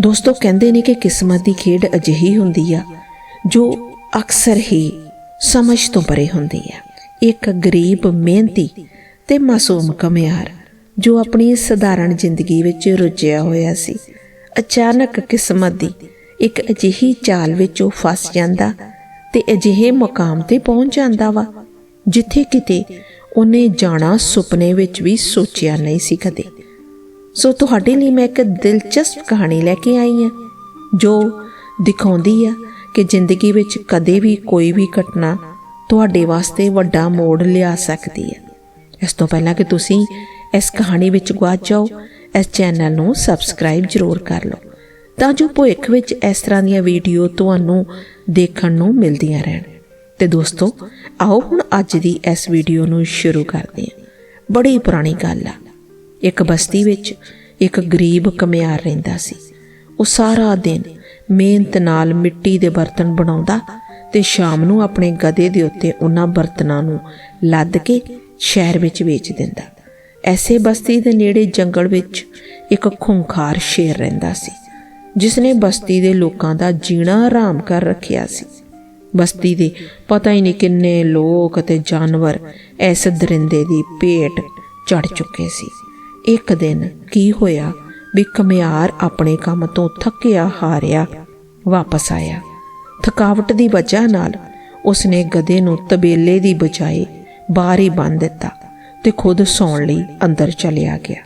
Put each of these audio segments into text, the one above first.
ਦੋਸਤੋ, ਕਹਿੰਦੇ ਨੇ ਕਿ ਕਿਸਮਤ ਦੀ ਖੇਡ ਅਜਿਹੀ ਹੁੰਦੀ ਆ ਜੋ ਅਕਸਰ ਹੀ ਸਮਝ ਤੋਂ ਪਰੇ ਹੁੰਦੀ ਆ। ਇੱਕ ਗਰੀਬ, ਮਿਹਨਤੀ ਤੇ ਮਾਸੂਮ ਕਮਿਆਰ ਜੋ ਆਪਣੀ ਸਧਾਰਨ ਜ਼ਿੰਦਗੀ ਵਿੱਚ ਰੁੱਝਿਆ ਹੋਇਆ ਸੀ, ਅਚਾਨਕ ਕਿਸਮਤ ਦੀ ਇੱਕ ਅਜਿਹੀ ਚਾਲ ਵਿੱਚ ਉਹ ਫਸ ਜਾਂਦਾ ਤੇ ਅਜਿਹੇ ਮੁਕਾਮ ਤੇ ਪਹੁੰਚ ਜਾਂਦਾ ਵਾ, ਜਿੱਥੇ ਕਿਤੇ ਉਹਨੇ ਜਾਣਾ ਸੁਪਨੇ ਵਿੱਚ ਵੀ ਸੋਚਿਆ ਨਹੀਂ ਸੀ ਕਦੇ। ਸੋ ਤੁਹਾਡੇ ਲਈ ਮੈਂ ਇੱਕ ਦਿਲਚਸਪ ਕਹਾਣੀ ਲੈ ਕੇ ਆਈ ਹਾਂ, ਜੋ ਦਿਖਾਉਂਦੀ ਆ ਕਿ ਜ਼ਿੰਦਗੀ ਵਿੱਚ ਕਦੇ ਵੀ ਕੋਈ ਵੀ ਘਟਨਾ ਤੁਹਾਡੇ ਵਾਸਤੇ ਵੱਡਾ ਮੋੜ ਲਿਆ ਸਕਦੀ ਹੈ ਇਸ ਤੋਂ ਪਹਿਲਾਂ ਕਿ ਤੁਸੀਂ ਇਸ ਕਹਾਣੀ ਵਿੱਚ ਗੁਆਚ ਜਾਓ, ਇਸ ਚੈਨਲ ਨੂੰ ਸਬਸਕ੍ਰਾਈਬ ਜ਼ਰੂਰ ਕਰ ਲਓ, ਤਾਂ ਜੋ ਭਵਿੱਖ ਵਿੱਚ ਇਸ ਤਰ੍ਹਾਂ ਦੀਆਂ ਵੀਡੀਓ ਤੁਹਾਨੂੰ ਦੇਖਣ ਨੂੰ ਮਿਲਦੀਆਂ ਰਹਿਣ। ਤੇ ਦੋਸਤੋ, ਆਓ ਹੁਣ ਅੱਜ ਦੀ ਇਸ ਵੀਡੀਓ ਨੂੰ ਸ਼ੁਰੂ ਕਰਦੇ ਹਾਂ। ਬੜੀ ਪੁਰਾਣੀ ਗੱਲ ਆ। ਇੱਕ ਬਸਤੀ ਵਿੱਚ ਇੱਕ ਗਰੀਬ ਕਮਿਆਰ ਰਹਿੰਦਾ ਸੀ। ਉਹ ਸਾਰਾ ਦਿਨ ਮਿਹਨਤ ਨਾਲ ਮਿੱਟੀ ਦੇ ਬਰਤਨ ਬਣਾਉਂਦਾ ਤੇ ਸ਼ਾਮ ਨੂੰ ਆਪਣੇ ਗਧੇ ਦੇ ਉੱਤੇ ਉਹਨਾਂ ਬਰਤਨਾਂ ਨੂੰ ਲੱਦ ਕੇ ਸ਼ਹਿਰ ਵਿੱਚ ਵੇਚ ਦਿੰਦਾ। ਐਸੇ ਬਸਤੀ ਦੇ ਨੇੜੇ ਜੰਗਲ ਵਿੱਚ ਇੱਕ ਖੁੰਖਾਰ ਸ਼ੇਰ ਰਹਿੰਦਾ ਸੀ ਜਿਸ ਨੇ ਬਸਤੀ ਦੇ ਲੋਕਾਂ ਦਾ ਜੀਣਾ ਆਰਾਮ ਕਰ ਰੱਖਿਆ ਸੀ। ਬਸਤੀ ਦੇ ਪਤਾ ਹੀ ਨਹੀਂ ਕਿੰਨੇ ਲੋਕ ਅਤੇ ਜਾਨਵਰ ਇਸ ਦਰਿੰਦੇ ਦੀ ਭੇਟ ਚੜ ਚੁੱਕੇ ਸੀ। ਇੱਕ ਦਿਨ ਕੀ ਹੋਇਆ? ਵੀ ਕਮਿਆਰ ਆਪਣੇ ਕੰਮ ਤੋਂ ਥੱਕਿਆ ਹਾਰਿਆ ਵਾਪਸ ਆਇਆ। ਥਕਾਵਟ ਦੀ ਵਜ੍ਹਾ ਨਾਲ ਉਸਨੇ ਗਧੇ ਨੂੰ ਤਬੇਲੇ ਦੀ ਬਜਾਏ ਬਾਹਰ ਹੀ ਬੰਨ ਦਿੱਤਾ ਤੇ ਖੁਦ ਸੌਣ ਲਈ ਅੰਦਰ ਚਲਿਆ ਗਿਆ।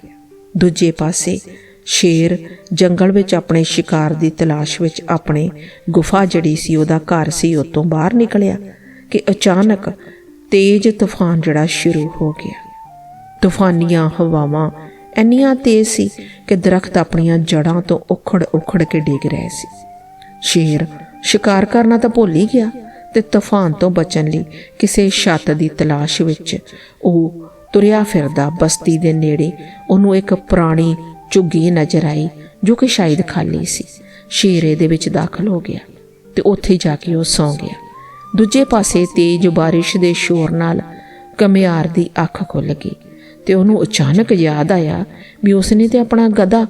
ਦੂਜੇ ਪਾਸੇ ਸ਼ੇਰ ਜੰਗਲ ਵਿੱਚ ਆਪਣੇ ਸ਼ਿਕਾਰ ਦੀ ਤਲਾਸ਼ ਵਿੱਚ ਆਪਣੇ ਗੁਫਾ ਜਿਹੜੀ ਸੀ, ਉਹਦਾ ਘਰ ਸੀ ਉਹ ਤੋਂ ਬਾਹਰ ਨਿਕਲਿਆ ਕਿ ਅਚਾਨਕ ਤੇਜ਼ ਤੂਫਾਨ ਜਿਹੜਾ ਸ਼ੁਰੂ ਹੋ ਗਿਆ। ਤੂਫਾਨੀਆਂ ਹਵਾਵਾਂ ਇੰਨੀਆਂ ਤੇਜ਼ ਸੀ ਕਿ ਦਰਖਤ ਆਪਣੀਆਂ ਜੜਾਂ ਤੋਂ ਉਖੜ ਉਖੜ ਕੇ ਡਿੱਗ ਰਹੇ ਸੀ। ਸ਼ੇਰ ਸ਼ਿਕਾਰ ਕਰਨਾ ਤਾਂ ਭੁੱਲ ਹੀ ਗਿਆ ਤੇ ਤੂਫਾਨ ਤੋਂ ਬਚਣ ਲਈ ਕਿਸੇ ਛੱਤ ਦੀ ਤਲਾਸ਼ ਵਿੱਚ ਉਹ ਤੁਰਿਆ ਫਿਰਦਾ ਬਸਤੀ ਦੇ ਨੇੜੇ ਉਹਨੂੰ ਇੱਕ ਪੁਰਾਣੀ ਝੁੱਗੀ ਨਜ਼ਰ ਆਈ ਜੋ ਕਿ ਸ਼ਾਇਦ ਖਾਲੀ ਸੀ। ਸ਼ੇਰੇ ਦੇ ਵਿੱਚ ਦਾਖਲ ਹੋ ਗਿਆ ਤੇ ਉੱਥੇ ਜਾ ਕੇ ਉਹ ਸੌਂ ਗਿਆ। ਦੂਜੇ ਪਾਸੇ ਤੇਜ਼ ਬਾਰਿਸ਼ ਦੇ ਸ਼ੋਰ ਨਾਲ ਕਮਿਆਰ ਦੀ ਅੱਖ ਖੁੱਲ ਗਈ। ਤੇ ਉਹਨੂੰ ਅਚਾਨਕ ਯਾਦ ਆਇਆ ਵੀ ਉਸਨੇ ਤੇ ਆਪਣਾ ਗਧਾ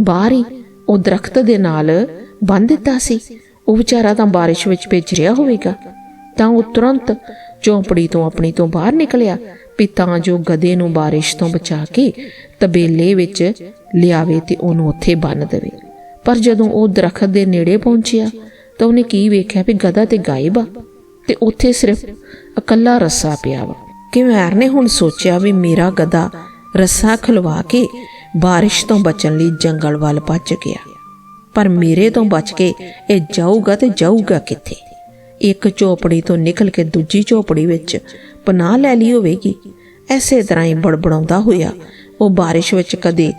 ਬਾਹਰ ਹੀ ਉਹ ਦਰਖਤ ਦੇ ਨਾਲ ਬੰਨ ਦਿੱਤਾ ਸੀ। ਉਹ ਵਿਚਾਰਾ ਤਾਂ ਬਾਰਿਸ਼ ਵਿੱਚ ਭਿੱਜ ਰਿਹਾ ਹੋਵੇਗਾ। ਤਾਂ ਉਹ ਤੁਰੰਤ ਚੌਂਪੜੀ ਤੋਂ ਆਪਣੀ ਤੋਂ ਬਾਹਰ ਨਿਕਲਿਆ ਵੀ ਤਾਂ ਜੋ ਗਧੇ ਨੂੰ ਬਾਰਿਸ਼ ਤੋਂ ਬਚਾ ਕੇ ਤਬੇਲੇ ਵਿੱਚ ਲਿਆਵੇ ਤੇ ਉਹਨੂੰ ਉੱਥੇ ਬੰਨ ਦੇਵੇ। ਪਰ ਜਦੋਂ ਉਹ ਦਰਖਤ ਦੇ ਨੇੜੇ ਪਹੁੰਚਿਆ ਤਾਂ ਉਹਨੇ ਕੀ ਵੇਖਿਆ ਵੀ ਗਧਾ ਤੇ ਗਾਇਬ ਆ ਤੇ ਉੱਥੇ ਸਿਰਫ ਇਕੱਲਾ ਰੱਸਾ ਪਿਆ ਵਾ। ਕਿਮੈਰ ਨੇ? ਹੁਣ ਸੋਚਿਆ ਵੀ ਮੇਰਾ ਗਧਾ ਰੱਸਾ ਖਲਵਾ ਕੇ ਬਾਰਿਸ਼ ਤੋਂ ਬਚਣ ਲਈ ਜੰਗਲ ਵੱਲ ਭੱਜ ਗਿਆ। ਪਰ ਮੇਰੇ ਤੋਂ ਬਚ ਕੇ ਇਹ ਜਾਊਗਾ ਤੇ ਜਾਊਗਾ ਕਿੱਥੇ? ਇੱਕ ਝੋਪੜੀ ਤੋਂ ਨਿਕਲ ਕੇ ਦੂਜੀ ਝੋਪੜੀ ਵਿੱਚ ਪਨਾਹ ਲੈ ਲਈ ਹੋਵੇਗੀ। ਐਸੇ ਤਰ੍ਹਾਂ ਹੀ ਬੜਬੜਾਉਂਦਾ ਹੋਇਆ ਉਹ ਬਾਰਿਸ਼ ਵਿੱਚ ਕਦੇ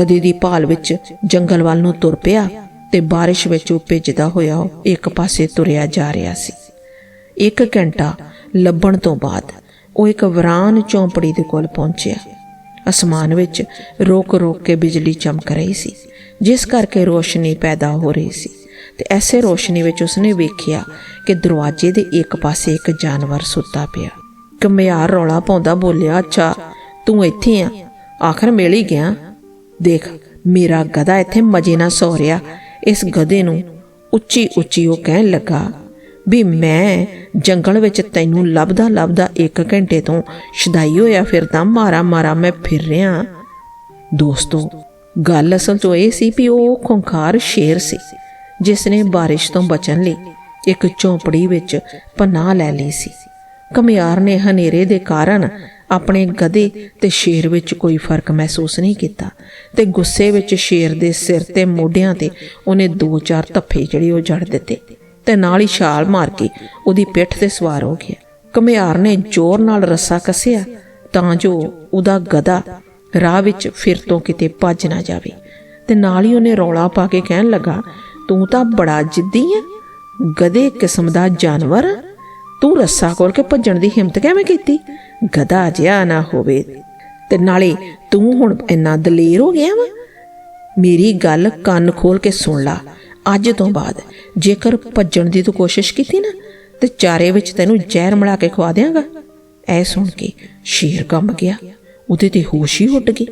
ਗਦੇ ਦੀ ਭਾਲ ਵਿੱਚ ਜੰਗਲ ਵੱਲ ਨੂੰ ਤੁਰ ਪਿਆ ਤੇ ਬਾਰਿਸ਼ ਵਿੱਚ ਉਹ ਭਿੱਜਦਾ ਹੋਇਆ ਉਹ ਇੱਕ ਪਾਸੇ ਤੁਰਿਆ ਜਾ ਰਿਹਾ ਸੀ। ਇੱਕ ਘੰਟਾ ਲੱਭਣ ਤੋਂ ਬਾਅਦ ਉਹ ਇੱਕ ਵਰਾਨ ਝੌਂਪੜੀ ਦੇ ਕੋਲ ਪਹੁੰਚਿਆ। ਅਸਮਾਨ ਵਿੱਚ ਰੋਕ-ਰੋਕ ਕੇ ਬਿਜਲੀ ਚਮਕ ਰਹੀ ਸੀ, ਜਿਸ ਕਰਕੇ ਰੋਸ਼ਨੀ ਪੈਦਾ ਹੋ ਰਹੀ ਸੀ ਤੇ ਐਸੇ ਰੋਸ਼ਨੀ ਵਿੱਚ ਉਸਨੇ ਵੇਖਿਆ ਕਿ ਦਰਵਾਜ਼ੇ ਦੇ ਇੱਕ ਪਾਸੇ ਇੱਕ ਜਾਨਵਰ ਸੁੱਤਾ ਪਿਆ। ਕਮਿਆਰ ਰੌਲਾ ਪਾਉਂਦਾ ਬੋਲਿਆ, ਅੱਛਾ, ਤੂੰ ਇੱਥੇ ਆ। ਆਖਰ ਮਿਲ ਹੀ ਗਿਆ। ਦੇਖ, ਮੇਰਾ ਗਧਾ ਇੱਥੇ ਮਜੇ ਨਾਲ ਸੌ ਰਿਹਾ। ਇਸ ਗਧੇ ਨੂੰ ਉੱਚੀ ਉੱਚੀ ਉਹ ਕਹਿਣ ਲੱਗਾ ਵੀ ਮੈਂ ਜੰਗਲ ਵਿੱਚ ਤੈਨੂੰ ਲੱਭਦਾ ਲੱਭਦਾ 1 ਘੰਟੇ ਤੋਂ ਸ਼ਦਾਈ ਹੋਇਆ ਫਿਰਦਾ, ਮਾਰਾ ਮਾਰਾ ਮੈਂ ਫਿਰ ਰਿਹਾ। ਦੋਸਤੋ, ਗੱਲ ਅਸਲ 'ਚ ਇਹ ਸੀ ਵੀ ਉਹ ਖੁੰਖਾਰ ਸ਼ੇਰ ਸੀ, ਜਿਸ ਨੇ ਬਾਰਿਸ਼ ਤੋਂ ਬਚਣ ਲਈ ਇੱਕ ਝੌਂਪੜੀ ਵਿੱਚ ਪਨਾਹ ਲੈ ਲਈ ਸੀ। ਕਮਿਆਰ ਨੇ ਹਨੇਰੇ ਦੇ ਕਾਰਨ ਆਪਣੇ ਗਧੇ ਤੇ ਸ਼ੇਰ ਵਿੱਚ ਕੋਈ ਫ਼ਰਕ ਮਹਿਸੂਸ ਨਹੀਂ ਕੀਤਾ ਤੇ ਗੁੱਸੇ ਵਿੱਚ ਸ਼ੇਰ ਦੇ ਸਿਰ ਤੇ ਮੋਢਿਆਂ ਤੇ ਉਹਨੇ ਦੋ ਚਾਰ ਧੱਫੇ ਜਿਹੜੇ ਉਹ ਜੜ ਦਿੱਤੇ। ਤੇ ਨਾਲ ਹੀ ਛਾਲ ਮਾਰ ਕੇ ਉਹਦੀ ਪਿੱਠ ਤੇ ਸਵਾਰ ਹੋ ਗਿਆ। ਕਮਿਆਰ ਨੇ ਜ਼ੋਰ ਨਾਲ ਰੱਸਾ ਕੱਸਿਆ, ਤਾਂ ਜੋ ਉਹਦਾ ਗਧਾ ਰਾਹ ਵਿੱਚ ਫਿਰ ਤੋਂ ਕਿਤੇ ਭੱਜ ਨਾ ਜਾਵੇ। ਤੇ ਨਾਲ ਹੀ ਉਹਨੇ ਰੌਲਾ ਪਾ ਕੇ ਕਹਿਣ ਲੱਗਾ, ਤੂੰ ਤਾਂ ਬੜਾ ਜਿੱਦੀ ਆ ਗਧੇ ਕਿਸਮ ਦਾ ਜਾਨਵਰ। ਤੂੰ ਰੱਸਾ ਖੋਲ ਕੇ ਭੱਜਣ ਦੀ ਹਿੰਮਤ ਕਿਵੇਂ ਕੀਤੀ? ਗਧਾ ਜਿਹਾ ਨਾ ਹੋਵੇ। ਤੇ ਨਾਲੇ ਤੂੰ ਹੁਣ ਇੰਨਾ ਦਲੇਰ ਹੋ ਗਿਆ ਵਾ। ਮੇਰੀ ਗੱਲ ਕੰਨ ਖੋਲ ਕੇ ਸੁਣ ਲਾ। ਅੱਜ ਤੋਂ ਬਾਅਦ। ਜੇਕਰ ਭੱਜਣ ਦੀ ਤੂੰ ਕੋਸ਼ਿਸ਼ ਕੀਤੀ ਨਾ, ਤੇ ਚਾਰੇ ਵਿੱਚ ਤੈਨੂੰ ਜ਼ਹਿਰ ਮਿਲਾ ਕੇ ਖਵਾ ਦਿਆਂਗਾ। ਐ ਸੁਣ ਕੇ ਸ਼ੇਰ ਕੰਬ ਗਿਆ। ਉਹਦੇ ਤੇ ਹੋਸ਼ ਹੀ ਉੱਡ ਗਈ।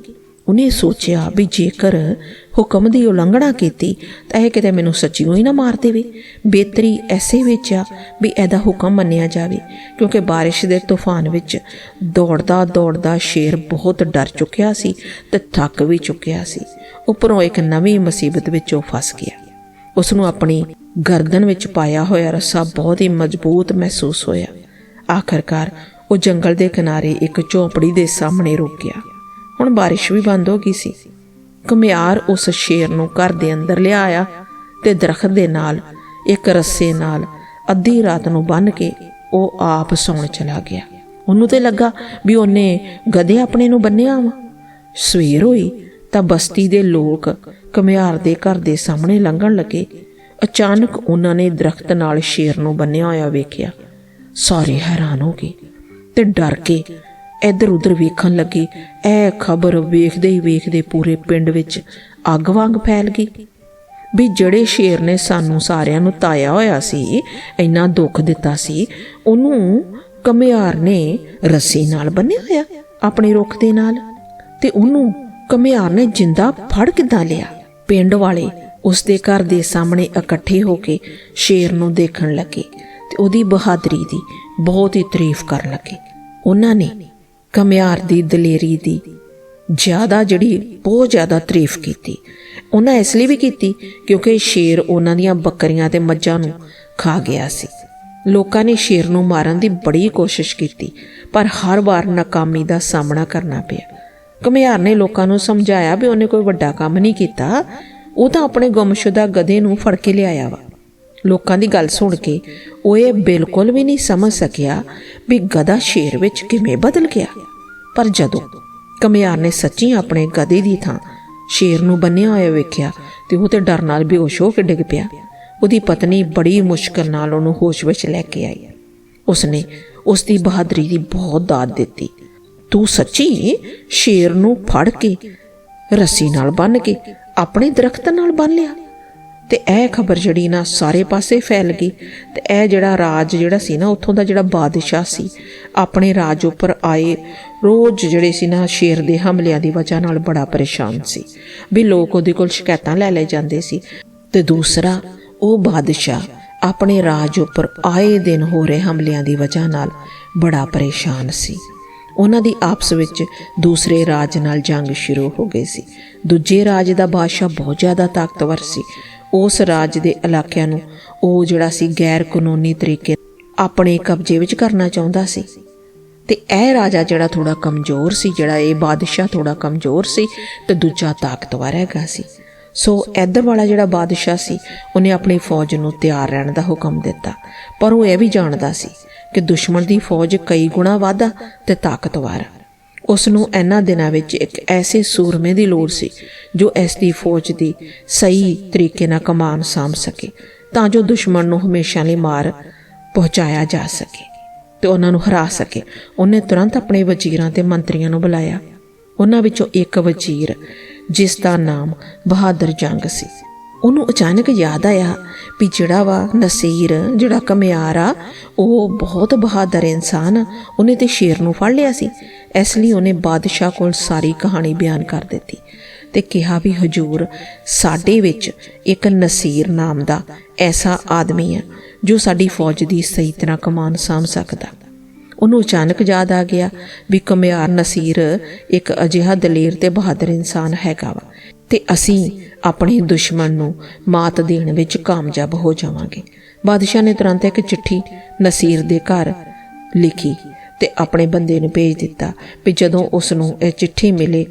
ਉਹਨੇ ਸੋਚਿਆ ਵੀ ਜੇਕਰ ਹੁਕਮ ਦੀ ਉਲੰਘਣਾ ਕੀਤੀ, ਤਾਂ ਇਹ ਕਿਤੇ ਮੈਨੂੰ ਸੱਚੀਓ ਹੀ ਨਾ ਮਾਰ ਦੇਵੇ। ਬਿਹਤਰੀ ਐਸੇ ਵਿੱਚ ਆ ਵੀ ਇਹਦਾ ਹੁਕਮ ਮੰਨਿਆ ਜਾਵੇ, ਕਿਉਂਕਿ ਬਾਰਿਸ਼ ਦੇ ਤੂਫਾਨ ਵਿੱਚ ਦੌੜਦਾ ਦੌੜਦਾ ਸ਼ੇਰ ਬਹੁਤ ਡਰ ਚੁੱਕਿਆ ਸੀ ਤੇ ਥੱਕ ਵੀ ਚੁੱਕਿਆ ਸੀ। ਉੱਪਰੋਂ ਇੱਕ ਨਵੀਂ ਮੁਸੀਬਤ ਵਿੱਚ ਉਹ ਫਸ ਗਿਆ। ਉਸ ਨੂੰ ਆਪਣੀ ਗਰਦਨ ਵਿੱਚ ਪਾਇਆ ਹੋਇਆ ਰੱਸਾ ਬਹੁਤ ਹੀ ਮਜ਼ਬੂਤ ਮਹਿਸੂਸ ਹੋਇਆ। ਆਖਰਕਾਰ ਉਹ ਜੰਗਲ ਦੇ ਕਿਨਾਰੇ ਇੱਕ ਝੌਂਪੜੀ ਦੇ ਸਾਹਮਣੇ ਰੁਕ ਗਿਆ। ਹੁਣ ਬਾਰਿਸ਼ ਵੀ ਬੰਦ ਹੋ ਗਈ ਸੀ। ਘੁਮਿਆਰ ਉਸ ਸ਼ੇਰ ਨੂੰ ਘਰ ਦੇ ਅੰਦਰ ਲਿਆਇਆ ਤੇ ਦਰਖਤ ਦੇ ਨਾਲ, ਇੱਕ ਰੱਸੇ ਨਾਲ ਅੱਧੀ ਰਾਤ ਨੂੰ ਬੰਨ ਕੇ ਉਹ ਆਪ ਸੌਣ ਚਲਾ ਗਿਆ। ਉਹਨੂੰ ਤੇ ਲੱਗਾ ਵੀ ਉਹਨੇ ਗਧੇ ਆਪਣੇ ਨੂੰ ਬੰਨਿਆ ਵਾ। ਸਵੇਰ ਹੋਈ ਤਾਂ ਬਸਤੀ ਦੇ ਲੋਕ ਘੁਮਿਆਰ ਦੇ ਘਰ ਦੇ ਸਾਹਮਣੇ ਲੰਘਣ ਲੱਗੇ। ਅਚਾਨਕ ਉਹਨਾਂ ਨੇ ਦਰਖਤ ਨਾਲ ਸ਼ੇਰ ਨੂੰ ਬੰਨਿਆ ਹੋਇਆ ਵੇਖਿਆ। ਸਾਰੇ ਹੈਰਾਨ ਹੋ ਗਏ ਤੇ ਡਰ ਕੇ ਇੱਧਰ ਉੱਧਰ ਵੇਖਣ ਲੱਗੇ। ਇਹ ਖਬਰ ਵੇਖਦੇ ਹੀ ਵੇਖਦੇ ਪੂਰੇ ਪਿੰਡ ਵਿੱਚ ਅੱਗ ਵਾਂਗ ਫੈਲ ਗਈ। ਵੀ ਜਿਹੜੇ ਸ਼ੇਰ ਨੇ ਸਾਨੂੰ ਸਾਰਿਆਂ ਨੂੰ ਤਾਇਆ ਹੋਇਆ ਸੀ, ਇੰਨਾ ਦੁੱਖ ਦਿੱਤਾ ਸੀ, ਉਹਨੂੰ ਕਮਿਆਰ ਨੇ ਰੱਸੀ ਨਾਲ ਬੰਨਿਆ ਹੋਇਆ, ਆਪਣੇ ਰੁੱਖ ਦੇ ਨਾਲ। ਤੇ ਉਹਨੂੰ ਕਮਿਆਰ ਨੇ ਜਿੰਦਾ ਫੜ ਕਿੱਦਾਂ ਲਿਆ? ਪਿੰਡ ਵਾਲੇ ਉਸ ਦੇ ਘਰ ਦੇ ਸਾਹਮਣੇ ਇਕੱਠੇ ਹੋ ਕੇ ਸ਼ੇਰ ਨੂੰ ਦੇਖਣ ਲੱਗੇ ਤੇ ਉਹਦੀ ਬਹਾਦਰੀ ਦੀ ਬਹੁਤ ਹੀ ਤਾਰੀਫ ਕਰਨ ਲੱਗੇ। ਉਹਨਾਂ ਨੇ ਕਮਿਆਰ ਦੀ ਦਲੇਰੀ ਦੀ ਜ਼ਿਆਦਾ ਜਿਹੜੀ ਬਹੁਤ ਜ਼ਿਆਦਾ ਤਾਰੀਫ ਕੀਤੀ। ਉਹਨਾਂ ਇਸ ਲਈ ਵੀ ਕੀਤੀ ਕਿਉਂਕਿ ਸ਼ੇਰ ਉਹਨਾਂ ਦੀਆਂ ਬੱਕਰੀਆਂ ਤੇ ਮੱਝਾਂ ਨੂੰ ਖਾ ਗਿਆ ਸੀ। ਲੋਕਾਂ ਨੇ ਸ਼ੇਰ ਨੂੰ ਮਾਰਨ ਦੀ ਬੜੀ ਕੋਸ਼ਿਸ਼ ਕੀਤੀ, ਪਰ ਹਰ ਵਾਰ ਨਾਕਾਮੀ ਦਾ ਸਾਹਮਣਾ ਕਰਨਾ ਪਿਆ। ਘਮਿਆਰ ਨੇ ਲੋਕਾਂ ਨੂੰ ਸਮਝਾਇਆ ਵੀ ਉਹਨੇ ਕੋਈ ਵੱਡਾ ਕੰਮ ਨਹੀਂ ਕੀਤਾ। ਉਹ ਤਾਂ ਆਪਣੇ ਗੁੰਮਸ਼ੁਦਾ ਗਧੇ ਨੂੰ ਫੜ ਕੇ ਲਿਆਇਆ ਵਾ। ਲੋਕਾਂ ਦੀ ਗੱਲ ਸੁਣ ਕੇ ਉਹ ਇਹ ਬਿਲਕੁਲ ਵੀ ਨਹੀਂ ਸਮਝ ਸਕਿਆ ਵੀ ਗਧਾ ਸ਼ੇਰ ਵਿੱਚ ਕਿਵੇਂ ਬਦਲ ਗਿਆ। ਪਰ ਜਦੋਂ ਕਮਿਆਰ ਨੇ ਸੱਚੀ ਆਪਣੇ ਗਧੇ ਦੀ ਥਾਂ ਸ਼ੇਰ ਨੂੰ ਬੰਨਿਆ ਹੋਇਆ ਵੇਖਿਆ ਤੇ ਉਹ ਤੇ ਡਰ ਨਾਲ ਬੇਹੋਸ਼ ਹੋ ਕੇ ਡਿੱਗ ਪਿਆ। ਉਹਦੀ ਪਤਨੀ ਬੜੀ ਮੁਸ਼ਕਲ ਨਾਲ ਉਹਨੂੰ ਹੋਸ਼ ਵਿੱਚ ਲੈ ਕੇ ਆਈ। ਉਸਨੇ ਉਸ ਦੀ ਬਹਾਦਰੀ ਦੀ ਬਹੁਤ ਦਾਤ ਦਿੱਤੀ। ਤੂੰ ਸੱਚੀ ਸ਼ੇਰ ਨੂੰ ਫੜ ਕੇ ਰੱਸੀ ਨਾਲ ਬੰਨ ਕੇ ਆਪਣੇ ਦਰਖਤ ਨਾਲ ਬੰਨ ਲਿਆ? ਤੇ ਇਹ ਖਬਰ ਜਿਹੜੀ ਨਾ ਸਾਰੇ ਪਾਸੇ ਫੈਲ ਗਈ। ਤੇ ਇਹ ਜਿਹੜਾ ਰਾਜ ਜਿਹੜਾ ਸੀ ਨਾ, ਉੱਥੋਂ ਦਾ ਜਿਹੜਾ ਬਾਦਸ਼ਾਹ ਸੀ, ਆਪਣੇ ਰਾਜ ਉੱਪਰ ਆਏ, ਰੋਜ਼ ਜਿਹੜੇ ਸੀ ਨਾ ਸ਼ੇਰ ਦੇ ਹਮਲਿਆਂ ਦੀ ਵਜ੍ਹਾ ਨਾਲ ਬੜਾ ਪਰੇਸ਼ਾਨ ਸੀ। ਵੀ ਲੋਕ ਉਹਦੇ ਕੋਲ ਸ਼ਿਕਾਇਤਾਂ ਲੈ ਲੈ ਜਾਂਦੇ ਸੀ। ਤੇ ਦੂਸਰਾ, ਉਹ ਬਾਦਸ਼ਾਹ ਆਪਣੇ ਰਾਜ ਉੱਪਰ ਆਏ ਦਿਨ ਹੋ ਰਹੇ ਹਮਲਿਆਂ ਦੀ ਵਜ੍ਹਾ ਨਾਲ ਬੜਾ ਪਰੇਸ਼ਾਨ ਸੀ। ਉਹਨਾਂ ਦੀ ਆਪਸ ਵਿੱਚ ਦੂਸਰੇ ਰਾਜ ਨਾਲ ਜੰਗ ਸ਼ੁਰੂ ਹੋ ਗਈ ਸੀ। ਦੂਜੇ ਰਾਜ ਦਾ ਬਾਦਸ਼ਾਹ ਬਹੁਤ ਜ਼ਿਆਦਾ ਤਾਕਤਵਰ ਸੀ। ਉਸ ਰਾਜ ਦੇ ਇਲਾਕਿਆਂ ਨੂੰ ਉਹ ਜਿਹੜਾ ਸੀ ਗੈਰ ਕਾਨੂੰਨੀ ਤਰੀਕੇ ਆਪਣੇ ਕਬਜ਼ੇ ਵਿੱਚ ਕਰਨਾ ਚਾਹੁੰਦਾ ਸੀ। ਤੇ ਇਹ ਰਾਜਾ ਜਿਹੜਾ ਥੋੜਾ ਕਮਜ਼ੋਰ ਸੀ, ਜਿਹੜਾ ਇਹ ਬਾਦਸ਼ਾਹ ਥੋੜਾ ਕਮਜ਼ੋਰ ਸੀ ਤੇ ਦੂਜਾ ਤਾਕਤਵਰ ਹੈਗਾ ਸੀ। ਸੋ ਇੱਧਰ ਵਾਲਾ ਜਿਹੜਾ ਬਾਦਸ਼ਾਹ ਸੀ, ਉਹਨੇ ਆਪਣੀ ਫੌਜ ਨੂੰ ਤਿਆਰ ਰਹਿਣ ਦਾ ਹੁਕਮ ਦਿੱਤਾ। ਪਰ ਉਹ ਇਹ ਵੀ ਜਾਣਦਾ ਸੀ ਕਿ ਦੁਸ਼ਮਣ ਦੀ ਫੌਜ ਕਈ ਗੁਣਾ ਵਾਧਾ ਤੇ ਤਾਕਤਵਰ। ਉਸ ਨੂੰ ਇਹਨਾਂ ਦਿਨਾਂ ਵਿੱਚ ਇੱਕ ਐਸੇ ਸੂਰਮੇ ਦੀ ਲੋੜ ਸੀ, ਜੋ ਇਸ ਦੀ ਫੌਜ ਦੀ ਸਹੀ ਤਰੀਕੇ ਨਾਲ ਕਮਾਨ ਸਾਂਭ ਸਕੇ, ਤਾਂ ਜੋ ਦੁਸ਼ਮਣ ਨੂੰ ਹਮੇਸ਼ਾ ਲਈ ਮਾਰ ਪਹੁੰਚਾਇਆ ਜਾ ਸਕੇ ਤੇ ਉਹਨਾਂ ਨੂੰ ਹਰਾ ਸਕੇ। ਉਹਨੇ ਤੁਰੰਤ ਆਪਣੇ ਵਜ਼ੀਰਾਂ ਤੇ ਮੰਤਰੀਆਂ ਨੂੰ ਬੁਲਾਇਆ। ਉਹਨਾਂ ਵਿੱਚੋਂ ਇੱਕ ਵਜ਼ੀਰ, ਜਿਸ ਦਾ ਨਾਮ ਬਹਾਦਰ ਜੰਗ ਸੀ। ਉਹਨੂੰ ਅਚਾਨਕ ਯਾਦ ਆਇਆ ਵੀ ਜਿਹੜਾ ਵਾ ਨਸੀਰ, ਜਿਹੜਾ ਕਮਿਆਰ ਆ, ਉਹ ਬਹੁਤ ਬਹਾਦਰ ਇਨਸਾਨ ਉਹਨੇ ਤੇ ਸ਼ੇਰ ਨੂੰ ਫੜ ਲਿਆ ਸੀ। ਇਸ ਲਈ ਉਹਨੇ ਬਾਦਸ਼ਾਹ ਕੋਲ ਸਾਰੀ ਕਹਾਣੀ ਬਿਆਨ ਕਰ ਦਿੱਤੀ ਤੇ ਕਿਹਾ ਵੀ ਹਜੂਰ, ਸਾਡੇ ਵਿੱਚ ਇੱਕ ਨਸੀਰ ਨਾਮ ਦਾ ਐਸਾ ਆਦਮੀ ਆ ਜੋ ਸਾਡੀ ਫੌਜ ਦੀ ਸਹੀ ਤਰ੍ਹਾਂ ਕਮਾਨ ਸਾਂਭ ਸਕਦਾ। ਉਹਨੂੰ ਅਚਾਨਕ ਯਾਦ ਆ ਗਿਆ ਵੀ ਕਮਿਆਰ ਨਸੀਰ ਇੱਕ ਅਜਿਹਾ ਦਲੇਰ ਤੇ ਬਹਾਦਰ ਇਨਸਾਨ ਹੈਗਾ ਵਾ। ਤੇ ਅਸੀਂ ਆਪਣੇ ਦੁਸ਼ਮਣ ਨੂੰ ਮਾਤ ਦੇਣ ਵਿੱਚ ਕਾਮਯਾਬ ਹੋ ਜਾਵਾਂਗੇ। ਬਾਦਸ਼ਾਹ ਨੇ ਤੁਰੰਤ ਇੱਕ ਚਿੱਠੀ ਨਸੀਰ ਦੇ ਘਰ ਲਿਖੀ ਤੇ ਆਪਣੇ ਬੰਦੇ ਨੂੰ ਭੇਜ ਦਿੱਤਾ ਵੀ ਜਦੋਂ ਉਸ ਨੂੰ ਇਹ ਚਿੱਠੀ ਮਿਲੇ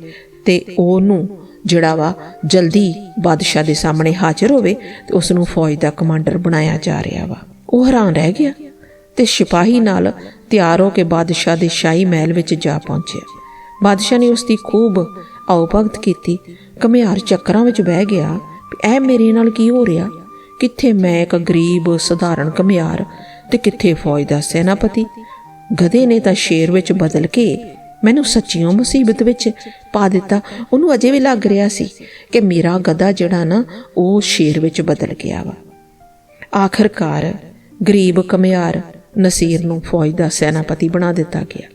ਤੇ ਉਹਨੂੰ ਜਿਹੜਾ ਵਾ ਜਲਦੀ ਬਾਦਸ਼ਾਹ ਦੇ ਸਾਹਮਣੇ ਹਾਜ਼ਰ ਹੋਵੇ ਤੇ ਉਸ ਨੂੰ ਫੌਜ ਦਾ ਕਮਾਂਡਰ ਬਣਾਇਆ ਜਾ ਰਿਹਾ ਵਾ। ਉਹ ਹੈਰਾਨ ਰਹਿ ਗਿਆ ਤੇ ਸਿਪਾਹੀ ਨਾਲ ਤਿਆਰ ਹੋ ਕੇ ਬਾਦਸ਼ਾਹ ਦੇ ਸ਼ਾਹੀ ਮਹਿਲ ਵਿੱਚ ਜਾ ਪਹੁੰਚਿਆ। ਬਾਦਸ਼ਾਹ ਨੇ ਉਸ ਦੀ ਖੂਬ ਆਉਭਗਤ ਕੀਤੀ ਘਮਿਆਰ ਚੱਕਰਾਂ ਵਿੱਚ ਬਹਿ ਗਿਆ ਵੀ ਇਹ ਮੇਰੇ ਨਾਲ ਕੀ ਹੋ ਰਿਹਾ? ਕਿੱਥੇ ਮੈਂ ਇੱਕ ਗਰੀਬ, ਸਧਾਰਨ ਘਮਿਆਰ ਤੇ ਕਿੱਥੇ ਫੌਜ ਦਾ ਸੈਨਾਪਤੀ? ਗਧੇ ਨੇ ਤਾਂ ਸ਼ੇਰ ਵਿੱਚ ਬਦਲ ਕੇ ਮੈਨੂੰ ਸੱਚੀਓ ਮੁਸੀਬਤ ਵਿੱਚ ਪਾ ਦਿੱਤਾ। ਉਹਨੂੰ ਅਜੇ ਵੀ ਲੱਗ ਰਿਹਾ ਸੀ ਕਿ ਮੇਰਾ ਗਧਾ ਜਿਹੜਾ ਨਾ, ਉਹ ਸ਼ੇਰ ਵਿੱਚ ਬਦਲ ਗਿਆ ਵਾ। ਆਖਰਕਾਰ ਗਰੀਬ ਕਮਿਆਰ ਨਸੀਰ ਨੂੰ ਫੌਜ ਦਾ ਸੈਨਾਪਤੀ ਬਣਾ ਦਿੱਤਾ ਗਿਆ।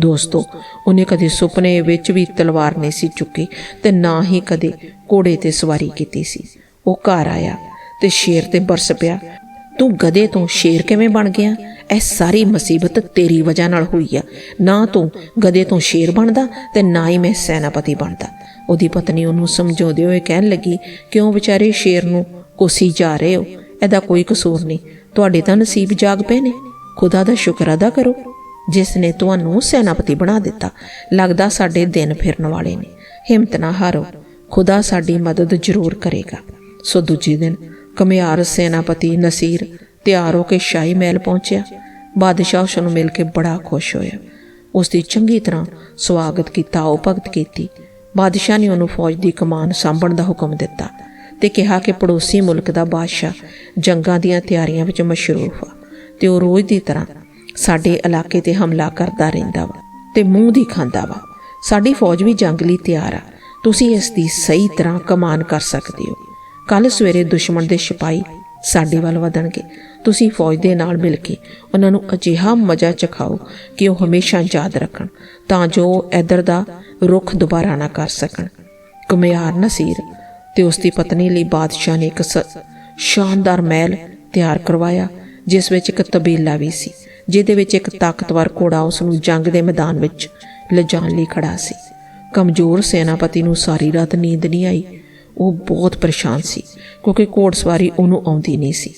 ਦੋਸਤੋ ਉਹਨੇ ਕਦੇ ਸੁਪਨੇ ਵਿੱਚ ਵੀ ਤਲਵਾਰ ਨਹੀਂ ਸੀ ਚੁੱਕੀ ਤੇ ਨਾ ਹੀ ਕਦੇ ਘੋੜੇ ਤੇ ਸਵਾਰੀ ਕੀਤੀ ਸੀ। ਉਹ ਘਰ ਆਇਆ ਤੇ ਸ਼ੇਰ ਤੇ ਬਰਸ ਪਿਆ। ਤੂੰ ਗਧੇ ਤੋਂ ਸ਼ੇਰ ਕਿਵੇਂ ਬਣ ਗਿਆ? ਇਹ ਸਾਰੀ ਮੁਸੀਬਤ ਤੇਰੀ ਵਜ੍ਹਾ ਨਾਲ ਹੋਈ ਆ। ਨਾ ਤੂੰ ਗਧੇ ਤੋਂ ਸ਼ੇਰ ਬਣਦਾ ਤੇ ਨਾ ਹੀ ਮੈਂ ਸੈਨਾਪਤੀ ਬਣਦਾ। ਉਹਦੀ ਪਤਨੀ ਉਹਨੂੰ ਸਮਝਾਉਂਦੇ ਹੋਏ ਕਹਿਣ ਲੱਗੀ, ਕਿਉਂ ਵਿਚਾਰੇ ਸ਼ੇਰ ਨੂੰ ਕੋਸੀ ਜਾ ਰਹੇ ਹੋ? ਇਹਦਾ ਕੋਈ ਕਸੂਰ ਨਹੀਂ। ਤੁਹਾਡੇ ਤਾਂ ਨਸੀਬ ਜਾਗ ਪਏ ਨੇ। ਖੁਦਾ ਦਾ ਸ਼ੁਕਰ ਅਦਾ ਕਰੋ। ਜਿਸ ਨੇ ਤੁਹਾਨੂੰ ਸੈਨਾਪਤੀ ਬਣਾ ਦਿੱਤਾ। ਲੱਗਦਾ ਸਾਡੇ ਦਿਨ ਫਿਰਨ ਵਾਲੇ ਨੇ। ਹਿੰਮਤ ਨਾ ਹਾਰੋ। ਖੁਦਾ ਸਾਡੀ ਮਦਦ ਜ਼ਰੂਰ ਕਰੇਗਾ। ਸੋ ਦੂਜੇ ਦਿਨ ਕਮਿਆਰ ਸੈਨਾਪਤੀ ਨਸੀਰ ਤਿਆਰ ਹੋ ਕੇ ਸ਼ਾਹੀ ਮਹਿਲ ਪਹੁੰਚਿਆ। ਬਾਦਸ਼ਾਹ ਉਸ ਨੂੰ ਮਿਲ ਕੇ ਬੜਾ ਖੁਸ਼ ਹੋਇਆ। ਉਸ ਦੀ ਚੰਗੀ ਤਰ੍ਹਾਂ ਸਵਾਗਤ ਕੀਤਾ, ਉਹ ਭਗਤ ਕੀਤੀ। ਬਾਦਸ਼ਾਹ ਨੇ ਉਹਨੂੰ ਫੌਜ ਦੀ ਕਮਾਨ ਸੰਭਣ ਦਾ ਹੁਕਮ ਦਿੱਤਾ ਤੇ ਕਿਹਾ ਕਿ ਪੜੋਸੀ ਮੁਲਕ ਦਾ ਬਾਦਸ਼ਾਹ ਜੰਗਾਂ ਦੀਆਂ ਤਿਆਰੀਆਂ ਵਿੱਚ ਮਸ਼ਰੂਫ ਆ ਤੇ ਉਹ ਰੋਜ਼ ਦੀ ਤਰ੍ਹਾਂ ਸਾਡੇ ਇਲਾਕੇ ਤੇ ਹਮਲਾ ਕਰਦਾ ਰਹਿੰਦਾ ਵਾ ਤੇ ਮੂੰਹ ਦੀ ਖਾਂਦਾ ਵਾ। ਸਾਡੀ ਫੌਜ ਵੀ ਜੰਗ ਲਈ ਤਿਆਰ ਆ। ਤੁਸੀਂ ਇਸ ਦੀ ਸਹੀ ਤਰ੍ਹਾਂ ਕਮਾਨ ਕਰ ਸਕਦੇ ਹੋ। ਕੱਲ ਸਵੇਰੇ ਦੁਸ਼ਮਣ ਦੇ ਸਿਪਾਹੀ ਸਾਡੇ ਵੱਲ ਵਧਣਗੇ। ਤੁਸੀਂ ਫੌਜ ਦੇ ਨਾਲ ਮਿਲ ਕੇ ਉਹਨਾਂ ਨੂੰ ਅਜਿਹਾ ਮਜ਼ਾ ਚਖਾਓ ਕਿ ਉਹ ਹਮੇਸ਼ਾ ਯਾਦ ਰੱਖਣ, ਤਾਂ ਜੋ ਇਧਰ ਦਾ ਰੁਖ ਦੁਬਾਰਾ ਨਾ ਕਰ ਸਕਣ। ਕੁਮਿਆਰ ਨਸੀਰ ਤੇ ਉਸ ਦੀ ਪਤਨੀ ਲਈ ਬਾਦਸ਼ਾਹ ਨੇ ਇੱਕ ਸ਼ਾਨਦਾਰ ਮਹਿਲ ਤਿਆਰ ਕਰਵਾਇਆ। ਜਿਸ ਵਿੱਚ ਇੱਕ ਤਬੇਲਾ ਵੀ ਸੀ, ਜਿਹਦੇ ਵਿੱਚ ਇੱਕ ਤਾਕਤਵਰ ਘੋੜਾ ਉਸ ਨੂੰ ਜੰਗ ਦੇ ਮੈਦਾਨ ਵਿੱਚ ਲਿਜਾਣ ਲਈ ਖੜਾ ਸੀ। ਕਮਜ਼ੋਰ ਸੈਨਾਪਤੀ ਨੂੰ ਸਾਰੀ ਰਾਤ ਨੀਂਦ ਨਹੀਂ ਆਈ। ਉਹ ਬਹੁਤ ਪਰੇਸ਼ਾਨ ਸੀ, ਕਿਉਂਕਿ ਘੋੜਸਵਾਰੀ ਉਹਨੂੰ ਆਉਂਦੀ ਨਹੀਂ ਸੀ।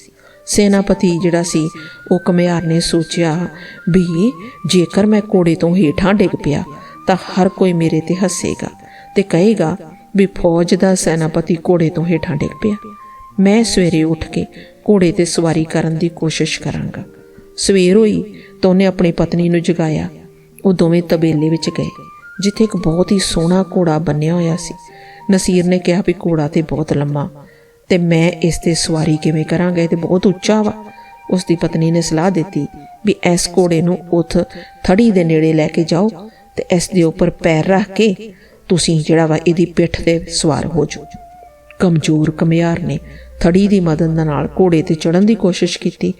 ਸੈਨਾਪਤੀ ਜਿਹੜਾ ਸੀ, ਉਹ ਕਮਿਆਰ ਨੇ ਸੋਚਿਆ ਵੀ ਜੇਕਰ ਮੈਂ ਘੋੜੇ ਤੋਂ ਹੇਠਾਂ ਡਿੱਗ ਪਿਆ, ਤਾਂ ਹਰ ਕੋਈ ਮੇਰੇ ਤੇ ਹੱਸੇਗਾ ਤੇ ਕਹੇਗਾ ਵੀ ਫੌਜ ਦਾ ਸੈਨਾਪਤੀ ਘੋੜੇ ਤੋਂ ਹੇਠਾਂ ਡਿੱਗ ਪਿਆ। ਮੈਂ ਸਵੇਰੇ ਉੱਠ ਕੇ ਘੋੜੇ ਤੇ ਸਵਾਰੀ ਕਰਨ ਦੀ ਕੋਸ਼ਿਸ਼ ਕਰਾਂਗਾ। ਸਵੇਰ ਹੋਈ ਤਾਂ ਉਹਨੇ ਆਪਣੀ ਪਤਨੀ ਨੂੰ ਜਗਾਇਆ। ਉਹ ਦੋਵੇਂ ਤਬੇਲੇ ਵਿੱਚ ਗਏ, ਜਿੱਥੇ ਇੱਕ ਬਹੁਤ ਹੀ ਸੋਹਣਾ ਘੋੜਾ ਬੰਨਿਆ ਹੋਇਆ ਸੀ। ਨਸੀਰ ਨੇ ਕਿਹਾ ਵੀ ਘੋੜਾ ਤੇ ਬਹੁਤ ਲੰਮਾ ਤੇ ਮੈਂ ਇਸ ਤੇ ਸਵਾਰੀ ਕਿਵੇਂ ਕਰਾਂਗਾ? ਇਹ ਤੇ ਬਹੁਤ ਉੱਚਾ ਵਾ। ਉਸ ਦੀ ਪਤਨੀ ਨੇ ਸਲਾਹ ਦਿੱਤੀ ਵੀ ਇਸ ਘੋੜੇ ਨੂੰ ਉਥ ਥੜੀ ਦੇ ਨੇੜੇ ਲੈ ਕੇ ਜਾਓ ਤੇ ਇਸ ਦੇ ਉੱਪਰ ਪੈਰ ਰੱਖ ਕੇ ਤੁਸੀਂ ਜਿਹੜਾ ਵਾ ਇਹਦੀ ਪਿੱਠ ਤੇ ਸਵਾਰ ਹੋ ਜਾਓ। ਕਮਜ਼ੋਰ ਕਮਿਆਰ ਨੇ ਥੜੀ ਦੀ ਮਦਦ ਨਾਲ ਘੋੜੇ ਤੇ ਚੜਨ ਦੀ ਕੋਸ਼ਿਸ਼ ਕੀਤੀ।